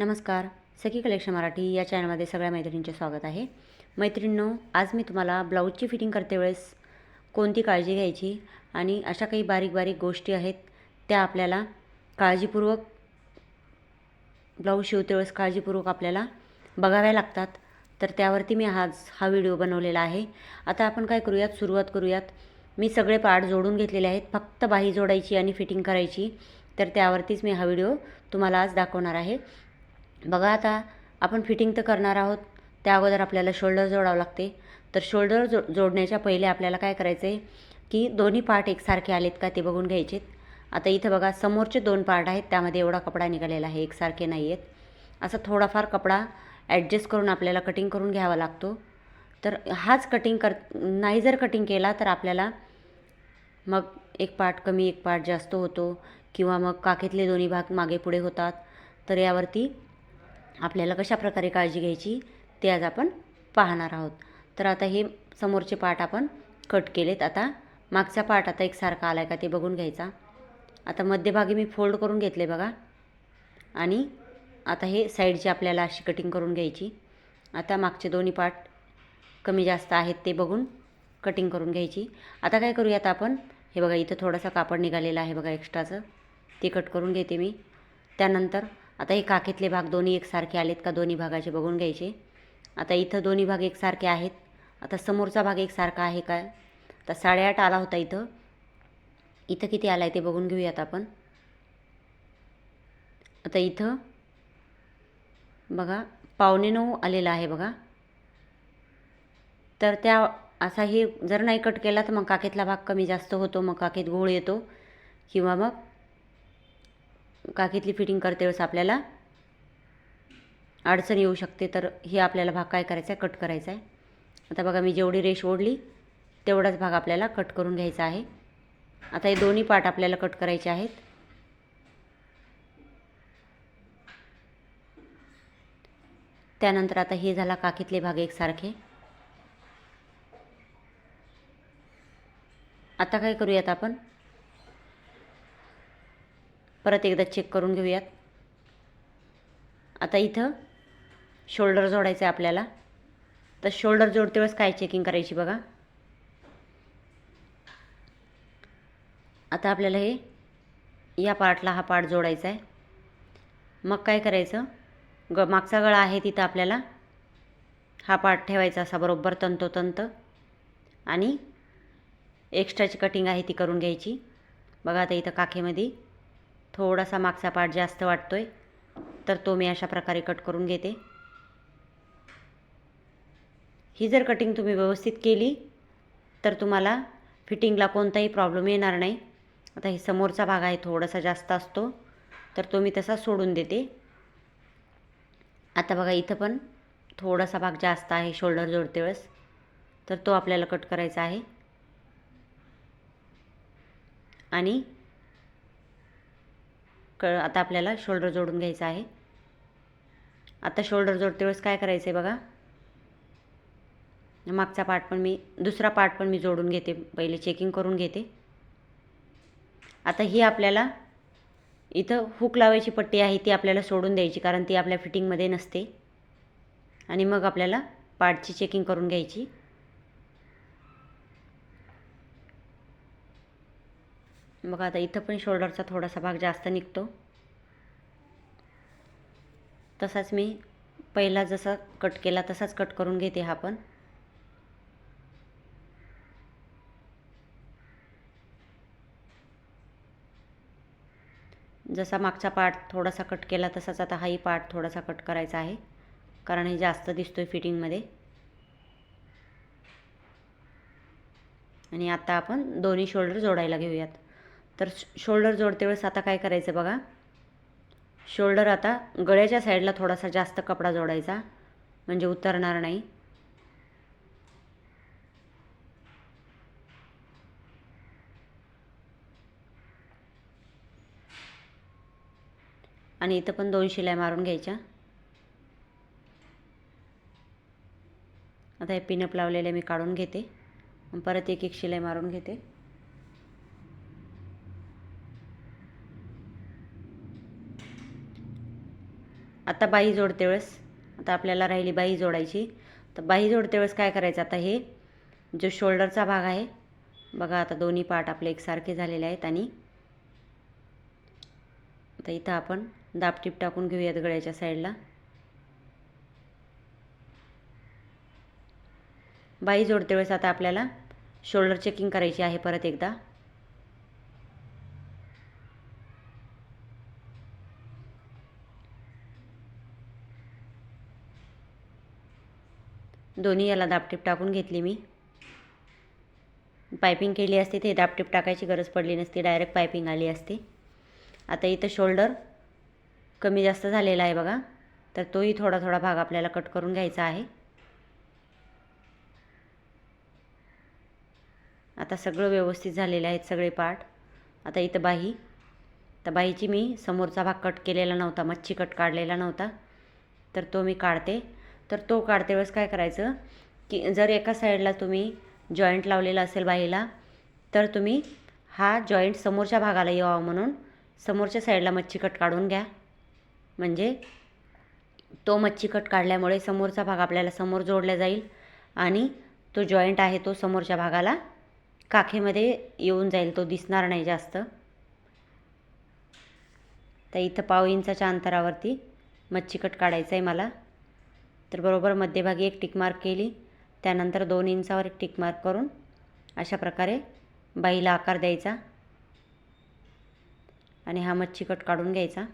नमस्कार सखी कलेक्शन मराठी या चॅनलमध्ये सगळ्या मैत्रिणींचे स्वागत आहे. मैत्रिणींनो आज मी तुम्हाला ब्लाऊजची फिटिंग करते वेळेस कोणती काळजी घ्यायची आणि अशा काही बारीक बारीक गोष्टी आहेत त्या आपल्याला काळजीपूर्वक ब्लाऊज शिवते वेळेस काळजीपूर्वक आपल्याला बघाव्या लागतात. तर त्यावरती मी आज हा व्हिडिओ बनवलेला आहे. आता आपण काय करूयात? सुरुवात करूयात. मी सगळे पार्ट जोडून घेतलेले आहेत फक्त बाही जोडायची आणि फिटिंग करायची. तर त्यावरतीच मी हा व्हिडिओ तुम्हाला आज दाखवणार आहे. बघा आता आपण फिटिंग तर करणार आहोत. त्या अगोदर आपल्याला शोल्डर जोडावं लागते. तर शोल्डर जो जोडण्याच्या पहिले आपल्याला काय करायचं आहे की दोन्ही पार्ट एकसारखे आलेत का ते बघून घ्यायचेत. आता इथं बघा समोरचे दोन पार्ट आहेत त्यामध्ये एवढा कपडा निघालेला आहे एकसारखे नाही आहेत असा थोडाफार कपडा ॲडजस्ट करून आपल्याला कटिंग करून घ्यावा लागतो. तर हाच कटिंग कर नाही जर कटिंग केला तर आपल्याला मग एक पार्ट कमी एक पार्ट जास्त होतो किंवा मग काखेतले दोन्ही भाग मागे पुढे होतात. तर यावरती आपल्याला कशा प्रकारे काळजी घ्यायची ते आज आपण पाहणार आहोत. तर आता हे समोरचे पार्ट आपण कट केलेत. आता मागचा पार्ट आता एकसारखा आला आहे का ते बघून घ्यायचा. आता मध्यभागी मी फोल्ड करून घेतले बघा. आणि आता हे साईडची आपल्याला अशी कटिंग करून घ्यायची. आता मागचे दोन्ही पार्ट कमी जास्त आहेत ते बघून कटिंग करून घ्यायची. आता काय करूयात आपण? हे बघा इथं थोडासा कापड निघालेला आहे बघा एक्स्ट्राचं ते कट करून घेते मी. त्यानंतर आता हे काखेतले भाग दोन्ही एकसारखे आलेत का दोन्ही भागाचे बघून घ्यायचे. आता इथं दोन्ही भाग एकसारखे आहेत. आता समोरचा भाग एकसारखा आहे काय आता साडेआठ आला होता इथं. इथं किती आला आहे ते बघून घेऊयात आपण. आता इथं बघा पावणे नऊ आलेला आहे बघा. तर त्या असा हे जर नाही कट केला तर मग काखेतला भाग कमी जास्त होतो मग काखेत गोळ येतो किंवा मग काखेतली फिटिंग करते वेळेस आपल्याला. अडचण येऊ शकते तर हे आपल्याला भाग काय करायचा आहे? कट करायचा आहे. आता बघा मी जेवढी रेश ओढली तेवढाच भाग आपल्याला कट करून घ्यायचा आहे. आता हे दोन्ही पार्ट आपल्याला कट करायचे आहेत. त्यानंतर आता हे झाला काकीतले भाग एकसारखे. आता काय करूयात आपण? परत एकदा चेक करून घेऊयात. आता इथं शोल्डर जोडायचं आहे आपल्याला. तर शोल्डर जोडते वेळेस काय चेकिंग करायची बघा. आता आपल्याला हे या पार्टला हा पार्ट जोडायचा आहे मग काय करायचं? ग मागचा गळा आहे तिथं आपल्याला. हा पार्ट ठेवायचा असा बरोबर तंतोतंत. आणि एक्स्ट्राची कटिंग आहे ती करून घ्यायची. बघा आता इथं काखेमध्ये. थोडासा मागचा पार्ट जास्त वाटतो आहे तर तो मी अशा प्रकारे कट करून घेते. ही जर कटिंग तुम्ही व्यवस्थित केली तर तुम्हाला फिटिंगला कोणताही प्रॉब्लेम येणार नाही. आता हे समोरचा भाग आहे थोडासा जास्त असतो तर तो मी तसा सोडून देते. आता बघा इथं पण थोडासा भाग जास्त आहे शोल्डर जोडते वेळेस तर तो आपल्याला कट करायचा आहे. आणि क आता आपल्याला शोल्डर जोडून घ्यायचा आहे. आता शोल्डर जोडते वेळेस काय करायचं आहे बघा. मागचा पार्ट पण मी दुसरा पार्ट पण मी जोडून घेते पहिले चेकिंग करून घेते. आता ही आपल्याला इथं हुक लावायची पट्टी आहे ती आपल्याला सोडून द्यायची कारण ती आपल्या फिटिंगमध्ये नसते. आणि मग आपल्याला पार्टची चेकिंग करून घ्यायची. बघा आता इथं पण शोल्डरचा थोडासा भाग जास्त निघतो. तसाच मी पहिला जसा कट केला तसाच कट करून घेते हा पण. जसा मागचा पार्ट थोडासा कट केला तसाच आता हाही पार्ट थोडासा कट करायचा आहे. कारण हे जास्त दिसतोय फिटिंगमध्ये आणि आता आपण दोन्ही शोल्डर जोडायला घेऊयात. तर शोल्डर जोडते वेळेस आता काय करायचं बघा. शोल्डर आता गळ्याच्या साईडला थोडासा जास्त कपडा जोडायचा. म्हणजे उतरणार नाही. आणि इथं पण दोन शिलाई मारून घ्यायच्या. आता हे पिनअप लावलेले मी काढून घेते. परत एक एक शिलाई मारून घेते. आता बाही जोडते वेळेस. आता आपल्याला राहिली बाही जोडायची. तर बाही जोडते वेळेस काय करायचं आता हे? जो शोल्डरचा भाग आहे बघा आता दोन्ही पार्ट आपले एकसारखे झालेले आहेत आणि आता इथं आपण दापटीप टाकून घेऊयात गळ्याच्या साईडला बाई जोडते वेळेस आता आपल्याला शोल्डर चेकिंग करायची आहे परत एकदा. दोन्ही याला दापटीप टाकून घेतली मी. पायपिंग केली असती ते दापटीप टाकायची गरज पडली नसती डायरेक्ट पायपिंग आली असती. आता इथं शोल्डर कमी जास्त झालेला आहे बघा तर तोही थोडा थोडा भाग आपल्याला कट करून घ्यायचा आहे. आता सगळं व्यवस्थित झालेलं आहेत सगळे पार्ट. आता इथं बाही. तर बाहीची मी समोरचा भाग कट केलेला नव्हता मच्छी कट काढलेला नव्हता. तर तो मी काढते. तर तो काढते वेळेस काय करायचं की जर एका साईडला तुम्ही जॉईंट लावलेला असेल बाईला तर तुम्ही हा जॉईंट समोरच्या भागाला यावा म्हणून समोरच्या साईडला मच्छी कट काढून घ्या. म्हणजे तो मच्छी कट काढल्यामुळे समोरचा भाग आपल्याला समोर जोडला जाईल आणि तो जॉईंट आहे तो समोरच्या भागाला काखेमध्ये येऊन जाईल तो दिसणार नाही जास्त. तर इथं पाव इंचाच्या अंतरावरती मच्छी कट काढायचं आहे मला. तर बरोबर मध्यभागी एक टिक मार्क केली. त्यानंतर दोन इंचावर एक टिक मार्क करून अशा प्रकारे बाईला आकार द्यायचा. आणि हा मच्छी कट काढून घ्यायचा.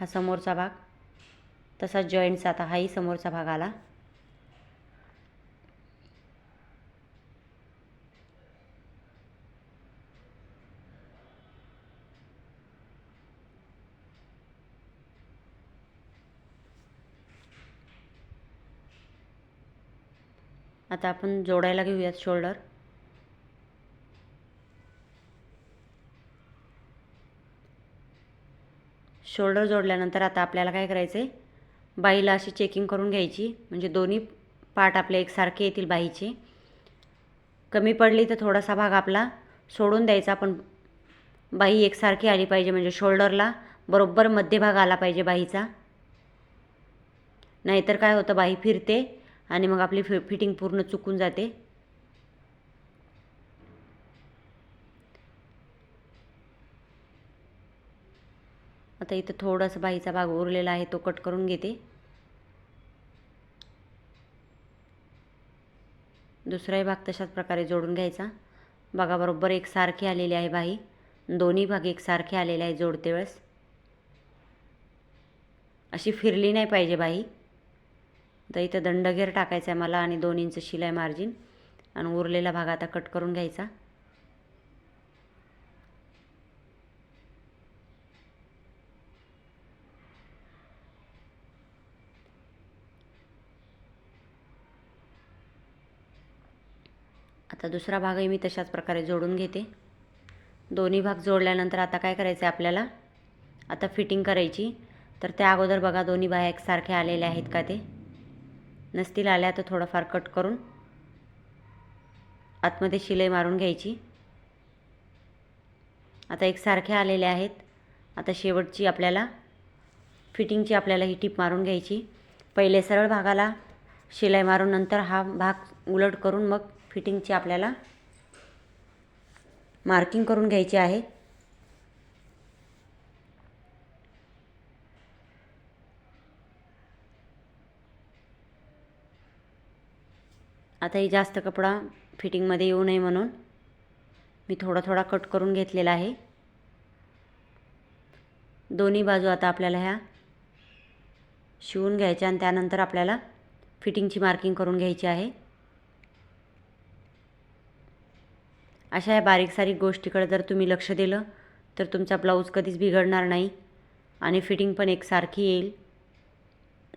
हा समोरचा भाग. तसाच जॉईंटचा आता हाही समोरचा भाग आला. आता आपण जोडायला घेऊयात शोल्डर शोल्डर जोडल्यानंतर आता आपल्याला काय करायचं आहे बाईला अशी चेकिंग करून घ्यायची. म्हणजे दोन्ही पार्ट आपले एकसारखे येतील बाईचे. कमी पडली तर थोडासा भाग आपला सोडून द्यायचा पण बाई एकसारखी आली पाहिजे. म्हणजे शोल्डरला बरोबर मध्यभाग आला पाहिजे बाईचा. नाहीतर काय होतं? बाई फिरते. आणि मग आपली फि फिटिंग पूर्ण चुकून जाते. आता इथं थोडासा बाईचा भाग उरलेला आहे तो कट करून घेते. दुसराही भाग तशाच प्रकारे जोडून घ्यायचा. भागाबरोबर बरोबर एकसारखी आलेली आहे बाई. दोन्ही भाग एकसारखे आलेले आहे जोडते वेळेस. अशी फिरली नाही पाहिजे बाई. तर इथं दंडघेर टाकायचा आहे मला आणि दोन इंच शिलाई मार्जिन आणि उरलेला भाग आता कट करून घ्यायचा. आता दुसरा भागही मी तशाच प्रकारे जोडून घेते. दोन्ही भाग जोडल्यानंतर आता काय करायचं आहे आपल्याला? आता फिटिंग करायची. तर त्या अगोदर बघा दोन्ही बाया एकसारखे आलेले आहेत का ते? नसतील आल्या तर थोडंफार कट करून आतमध्ये शिलाई मारून घ्यायची. आता एकसारख्या आलेल्या आहेत. आता शेवटची आपल्याला फिटिंगची आपल्याला ही टीप मारून घ्यायची. पहिले सरळ भागाला शिलाई मारून नंतर हा भाग उलट करून मग फिटिंगची आपल्याला मार्किंग करून घ्यायची आहे. आता हे जास्त कपडा फिटिंगमध्ये येऊ नये म्हणून मी थोडा थोडा कट करून घेतलेला आहे. दोन्ही बाजू आता आपल्याला ह्या शिवून घ्यायच्या आणि त्यानंतर आपल्याला फिटिंगची मार्किंग करून घ्यायची आहे. अशा ह्या बारीक सारीक गोष्टीकडे जर तुम्ही लक्ष दिलं तर तुमचा ब्लाऊज कधीच बिघडणार नाही आणि फिटिंग पण एकसारखी येईल.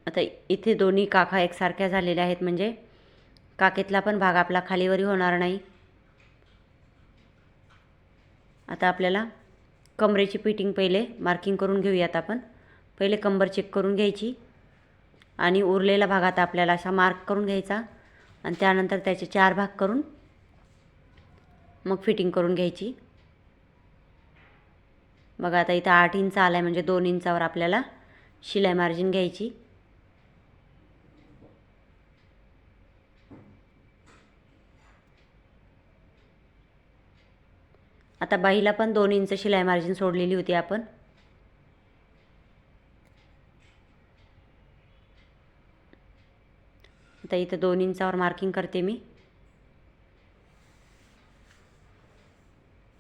आता इथे दोन्ही काखा एकसारख्या झालेल्या आहेत म्हणजे काकेतला पण भाग आपला खालीवरी होणार नाही. आता आपल्याला कमरेची फिटिंग पहिले मार्किंग करून घेऊयात आपण. पहिले कंबर चेक करून घ्यायची आणि उरलेला भाग आता आपल्याला असा मार्क करून घ्यायचा आणि त्यानंतर त्याचे चार भाग करून मग फिटिंग करून घ्यायची. बघा आता इथं आठ इंच आला आहे म्हणजे दोन इंचावर आपल्याला शिलाई मार्जिन घ्यायची. आता बाईला पण दोन इंच शिलाई मार्जिन सोडलेली होती आपण. आता इथं दोन इंचावर मार्किंग करते मी.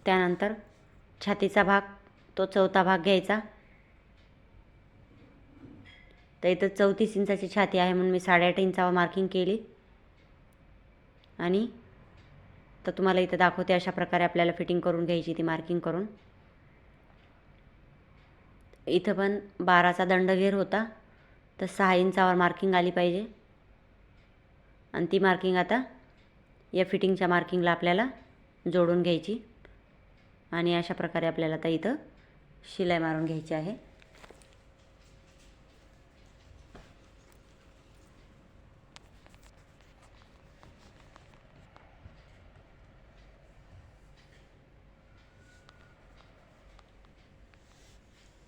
त्यानंतर छातीचा भाग तो चौथा भाग घ्यायचा. तर इथं चौतीस इंचाची छाती आहे म्हणून मी साडेआठ इंचावर मार्किंग केली. आणि तर तुम्हाला इथं दाखवते अशा प्रकारे आपल्याला फिटिंग करून घ्यायची ती मार्किंग करून. इथं पण बाराचा दंडघेर होता तर सहा इंचावर मार्किंग आली पाहिजे. आणि ती मार्किंग आता या फिटिंगच्या मार्किंगला आपल्याला जोडून घ्यायची. आणि अशा प्रकारे आपल्याला आता इथं शिलाई मारून घ्यायची आहे.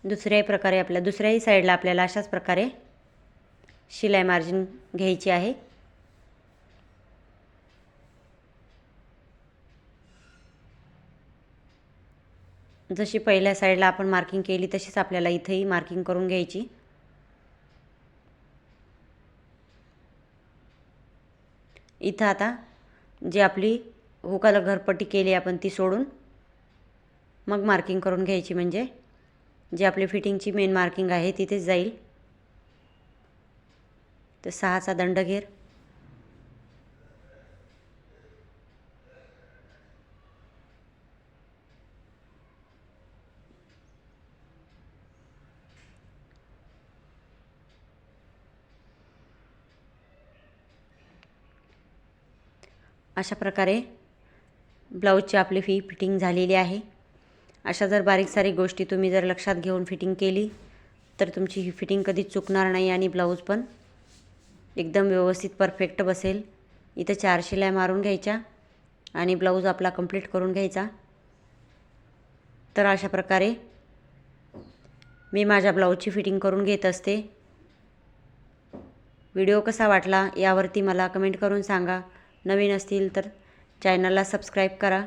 दुसऱ्याही प्रकारे आपल्या दुसऱ्याही साईडला आपल्याला अशाच प्रकारे शिलाई मार्जिन घ्यायची आहे. जशी पहिल्या साईडला आपण मार्किंग केली तशीच आपल्याला इथेही मार्किंग करून घ्यायची. इथं आता जी आपली हुकाला घरपट्टी केली आपण ती सोडून मग मार्किंग करून घ्यायची म्हणजे जी आपली फिटिंगची मेन मार्किंग आहे तिथेच जाईल. तर सहाचा दंड घेर. अशा प्रकारे ब्लाऊजची आपली फी फिटिंग झालेली आहे. अशा जर बारीक सारीक गोष्टी तुम्ही जर लक्षात घेऊन फिटिंग केली तर तुमची ही फिटिंग कधीच चुकणार नाही आणि ब्लाऊज पण एकदम व्यवस्थित परफेक्ट बसेल. इथं चार शिलाय मारून घ्यायच्या आणि ब्लाऊज आपला कंप्लीट करून घ्यायचा. तर अशा प्रकारे मी माझ्या ब्लाऊजची फिटिंग करून घेत असते. व्हिडिओ कसा वाटला यावरती मला कमेंट करून सांगा. नवीन असतील तर चॅनलला सबस्क्राईब करा.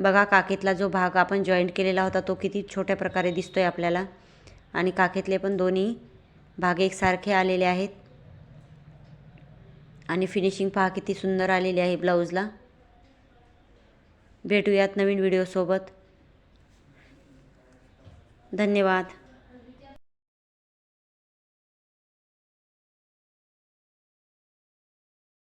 बघा काखेतला जो भाग आपण जॉईंट केलेला होता तो किती छोट्या प्रकारे दिसतो आहे आपल्याला. आणि काखेतले पण दोन्ही भाग एकसारखे आलेले आहेत. आणि फिनिशिंग पहा किती सुंदर आलेली आहे ब्लाऊजला भेटूयात नवीन व्हिडिओसोबत धन्यवाद.